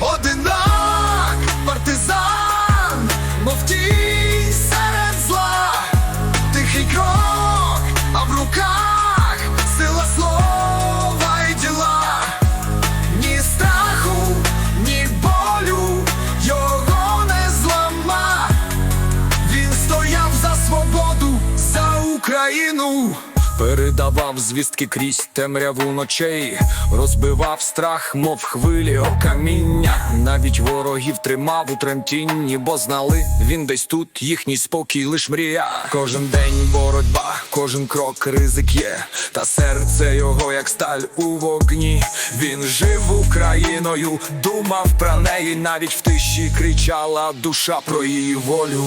Одинак, партизан, мов тінь серед зла, тихий крок, а в руках сила слова і діла, ні страху, ні болю його не злама. Він стояв за свободу, за Україну. Передавав звістки крізь темряву ночей, розбивав страх, мов хвилі о каміння. Навіть ворогів тримав у тремтінні, бо знали, він десь тут, їхній спокій лиш мрія. Кожен день боротьба, кожен крок ризик є, та серце його, як сталь у вогні. Він жив Україною, думав про неї, навіть в тиші кричала душа про її волю.